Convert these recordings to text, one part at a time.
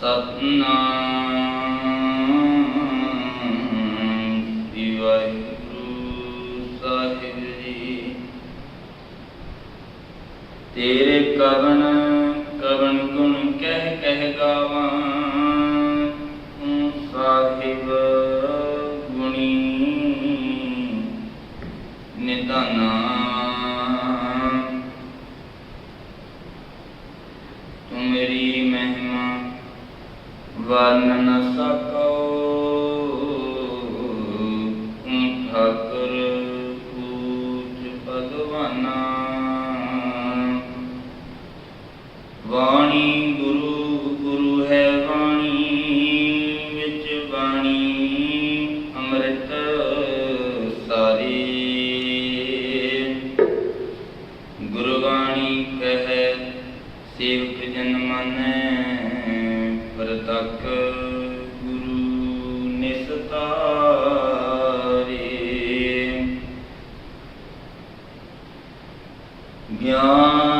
ਸਤਨਾਮ ਸ੍ਰੀ ਵਾਹਿਗੁਰੂ ਸਾਹਿਬ ਜੀ। ਤੇਰੇ ਕਰਨ ਵਾਣੀ ਗੁਰੂ ਗੁਰੂ ਹੈ ਬਾਣੀ, ਵਿੱਚ ਬਾਣੀ ਅੰਮ੍ਰਿਤ ਸਾਰੀ। ਗੁਰਬਾਣੀ ਕਹੈ, ਸੇਵਕ ਜਨ ਮਾਨੈ, ਪ੍ਰਤੱਖ ਗੁਰੂ ਨਿਸਤਾਰੇ। ਗਿਆਨ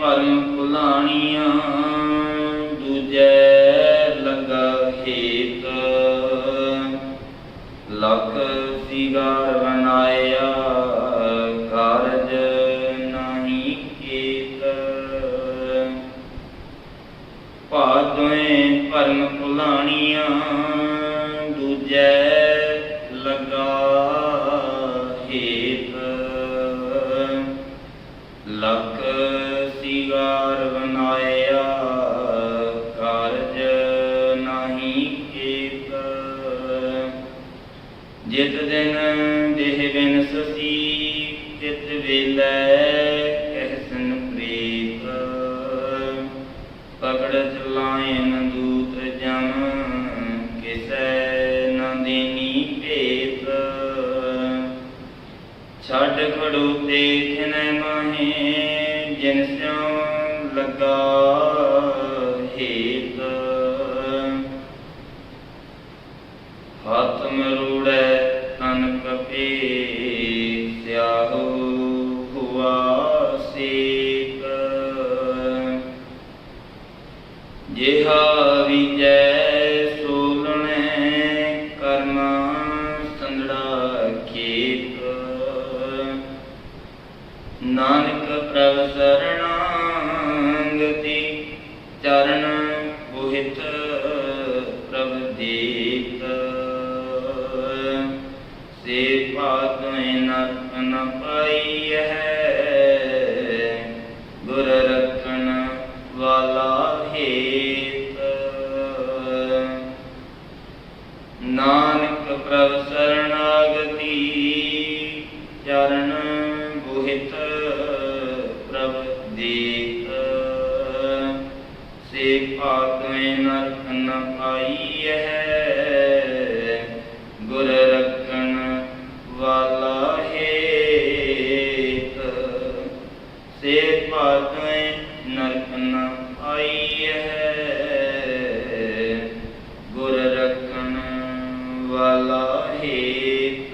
ਭਰਮ ਭੁਲਾਣੀਆਂ ਦੂਜੈ ਲਗਾ ਖੇਤ। ਲਖ ਸਿਗਾਰ ਬਣਾਇਆ ਕਾਰਜ ਨਹੀਂ ਕੀਤ। ਭਾਦਵੇਂ ਭਰਮ ਭੁਲਾਣੀਆਂ ਦੇਹ ਬਿਨ ਸਸੀ ਤਿਤ ਵੇਲੇ ਕਹਿਸਨ ਪ੍ਰੀਤ। ਪਕੜ ਚਲਾਇਨ ਦੂਤ ਜਮ ਕਿਸੈ ਨ ਦੇਨੀ ਭੇਤ। ਛੱਡ ਖੜੋਤੇ ਖਿਨੈ ਮਾਹੇ, ਜਿਨ ਸਿਉ ਲਗਾ ਹੇਤ। ਹੱਥ ਮਰੂੜੈ ਤਨ ਕਪੇ ਸਿਆਹੋ ਹੁਆ ਸੇਕ ਜਿਹਾ ਵਿਜੈ ਸੋਲਣੈ ਕਰਮ ਸੰਦੜਾ ਖੇਤ ਨਾਨਕ ਪ੍ਰਭ ਸਰਣਾਗਤੀ ਚਰਨ ਬੋਹਿਤ ਪ੍ਰਭ ਦੇਤ। ਨ ਪਾਈ ਹੈ ਗੁਰ ਰਖਣ ਵਾਲਾ ਹੇਤ। ਨਾਨਕ ਪ੍ਰਭ ਸਰਣਾਗਤੀ ਚਰਨ ਬੋਹਿਤ ਪ੍ਰਭ ਦੇਤ ਸੇ ਪਾਤਮੇ ਨਰਕ ਨ ਪਾਈ ਹੈ ਨਰਕ ਨਾ ਆਈ ਹੈ ਗੁਰ ਰਖਣ ਵਾਲਾ ਹੇਤ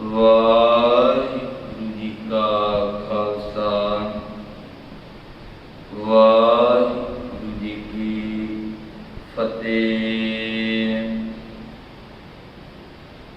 ਵਾਹਿਗੁਰੂ ਜੀ ਕਾ ਖਾਲਸਾ। ਵਾਹਿਗੁਰੂ